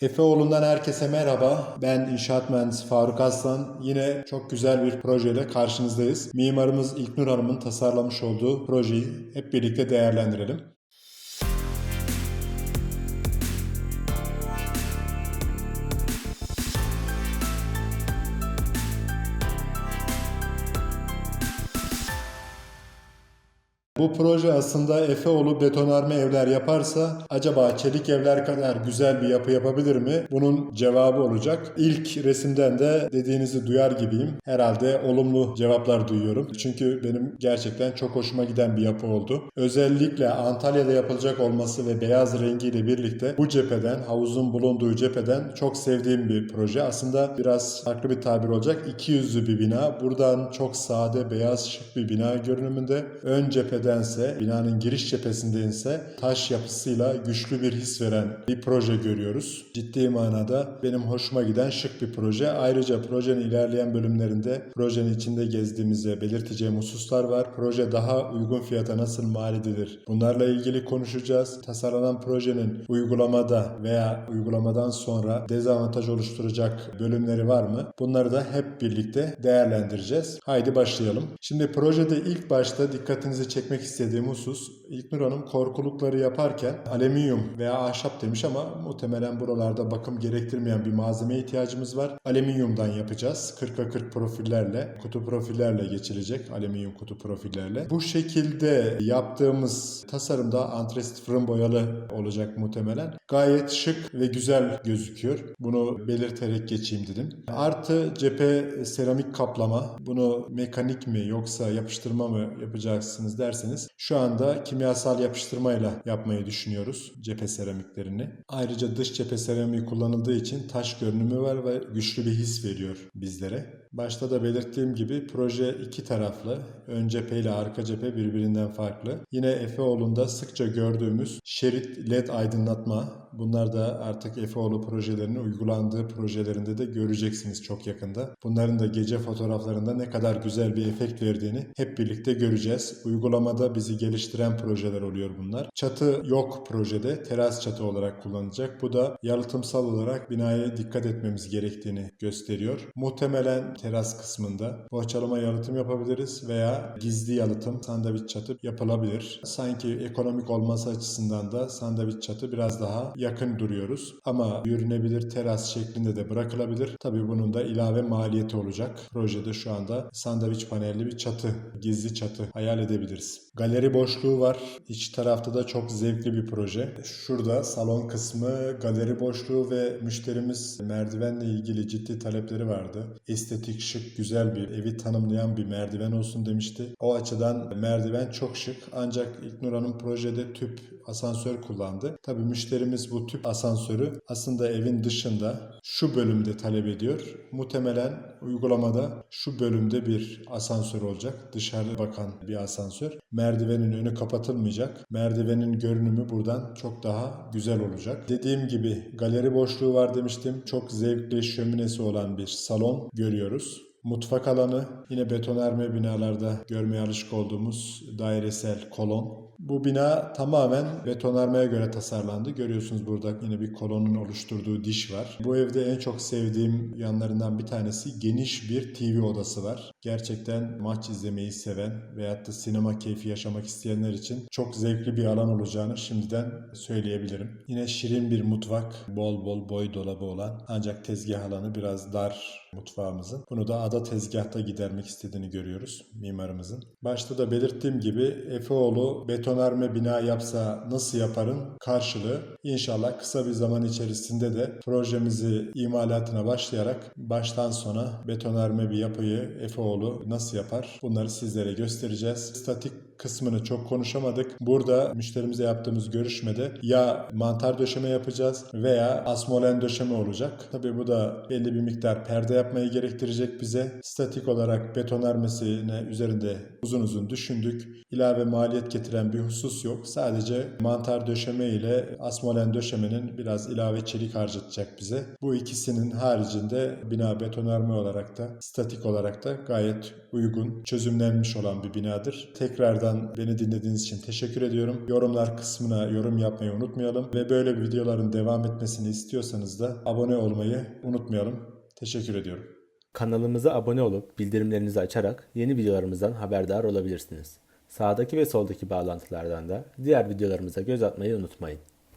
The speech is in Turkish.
Efeoğlu'ndan herkese merhaba. Ben inşaat mühendisi Faruk Aslan. Yine çok güzel bir projeyle karşınızdayız. Mimarımız İlknur Hanım'ın tasarlamış olduğu projeyi hep birlikte değerlendirelim. Bu proje aslında Efeoğlu betonarme evler yaparsa acaba çelik evler kadar güzel bir yapı yapabilir mi? Bunun cevabı olacak. İlk resimden de dediğinizi duyar gibiyim. Herhalde olumlu cevaplar duyuyorum. Çünkü benim gerçekten çok hoşuma giden bir yapı oldu. Özellikle Antalya'da yapılacak olması ve beyaz rengiyle birlikte bu cepheden, havuzun bulunduğu cepheden çok sevdiğim bir proje. Aslında biraz farklı bir tabir olacak. İki yüzlü bir bina. Buradan çok sade, beyaz, şık bir bina görünümünde. Ön cephedense, binanın giriş cephesindense taş yapısıyla güçlü bir his veren bir proje görüyoruz. Ciddi manada benim hoşuma giden şık bir proje. Ayrıca projenin ilerleyen bölümlerinde projenin içinde gezdiğimizde belirteceğim hususlar var. Proje daha uygun fiyata nasıl mal edilir? Bunlarla ilgili konuşacağız. Tasarlanan projenin uygulamada veya uygulamadan sonra dezavantaj oluşturacak bölümleri var mı? Bunları da hep birlikte değerlendireceğiz. Haydi başlayalım. Şimdi projede ilk başta dikkatinizi çekmek istediğim husus İlknur Hanım korkulukları yaparken alüminyum veya ahşap demiş ama muhtemelen buralarda bakım gerektirmeyen bir malzemeye ihtiyacımız var. Alüminyumdan yapacağız. 40'a 40 profillerle, kutu profillerle geçilecek. Alüminyum kutu profillerle. Bu şekilde yaptığımız tasarımda antresit fırın boyalı olacak muhtemelen. Gayet şık ve güzel gözüküyor. Bunu belirterek geçeyim dedim. Artı cephe seramik kaplama. Bunu mekanik mi yoksa yapıştırma mı yapacaksınız derseniz şu anda kimyasal yapıştırmayla yapmayı düşünüyoruz cephe seramiklerini. Ayrıca dış cephe seramiği kullanıldığı için taş görünümü var ve güçlü bir his veriyor bizlere. Başta da belirttiğim gibi proje iki taraflı. Ön cephe ile arka cephe birbirinden farklı. Yine Efeoğlu'nda sıkça gördüğümüz şerit led aydınlatma. Bunlar da artık Efeoğlu projelerinin uygulandığı projelerinde de göreceksiniz çok yakında. Bunların da gece fotoğraflarında ne kadar güzel bir efekt verdiğini hep birlikte göreceğiz. Uygulamada bizi geliştiren projeler oluyor bunlar. Çatı yok projede. Teras çatı olarak kullanılacak. Bu da yalıtımsal olarak binaya dikkat etmemiz gerektiğini gösteriyor. Muhtemelen teras kısmında bohçalama yalıtım yapabiliriz veya gizli yalıtım sandviç çatı yapılabilir. Sanki ekonomik olması açısından da sandviç çatı biraz daha yakın duruyoruz. Ama yürünebilir teras şeklinde de bırakılabilir. Tabii bunun da ilave maliyeti olacak. Projede şu anda sandviç panelli bir çatı, gizli çatı hayal edebiliriz. Galeri boşluğu var. İç tarafta da çok zevkli bir proje. Şurada salon kısmı, galeri boşluğu ve müşterimiz merdivenle ilgili ciddi talepleri vardı. Estetik, şık, güzel bir evi tanımlayan bir merdiven olsun demişti. O açıdan merdiven çok şık. Ancak İlknur Hanım projede tüp asansör kullandı. Tabii müşterimiz bu tüp asansörü aslında evin dışında şu bölümde talep ediyor. Muhtemelen uygulamada şu bölümde bir asansör olacak. Dışarı bakan bir asansör. Merdivenin önü kapatılmayacak. Merdivenin görünümü buradan çok daha güzel olacak. Dediğim gibi galeri boşluğu var demiştim. Çok zevkli şöminesi olan bir salon görüyoruz. Mutfak alanı yine betonarme binalarda görmeye alışık olduğumuz dairesel kolon. Bu bina tamamen betonarmeye göre tasarlandı. Görüyorsunuz burada yine bir kolonun oluşturduğu diş var. Bu evde en çok sevdiğim yanlarından bir tanesi geniş bir TV odası var. Gerçekten maç izlemeyi seven veyahut da sinema keyfi yaşamak isteyenler için çok zevkli bir alan olacağını şimdiden söyleyebilirim. Yine şirin bir mutfak, bol bol boy dolabı olan ancak tezgah alanı biraz dar mutfağımızın. Bunu da ada tezgahta gidermek istediğini görüyoruz mimarımızın. Başta da belirttiğim gibi Efeoğlu betonarme bina yapsa nasıl yaparın karşılığı inşallah kısa bir zaman içerisinde de projemizi imalatına başlayarak baştan sona betonarme bir yapıyı Efeoğlu nasıl yapar bunları sizlere göstereceğiz. Statik kısmını çok konuşamadık. Burada müşterimize yaptığımız görüşmede ya mantar döşeme yapacağız veya asmolen döşeme olacak. Tabii bu da belli bir miktar perde yapmayı gerektirecek bize. Statik olarak betonarmesine üzerinde uzun uzun düşündük. İlave maliyet getiren bir husus yok. Sadece mantar döşeme ile asmolen döşemenin biraz ilave çelik harcatacak bize. Bu ikisinin haricinde bina betonarme olarak da statik olarak da gayet uygun, çözümlenmiş olan bir binadır. Tekrardan Tekrardan beni dinlediğiniz için teşekkür ediyorum. Yorumlar kısmına yorum yapmayı unutmayalım. Ve böyle videoların devam etmesini istiyorsanız da abone olmayı unutmayalım. Teşekkür ediyorum. Kanalımıza abone olup bildirimlerinizi açarak yeni videolarımızdan haberdar olabilirsiniz. Sağdaki ve soldaki bağlantılardan da diğer videolarımıza göz atmayı unutmayın.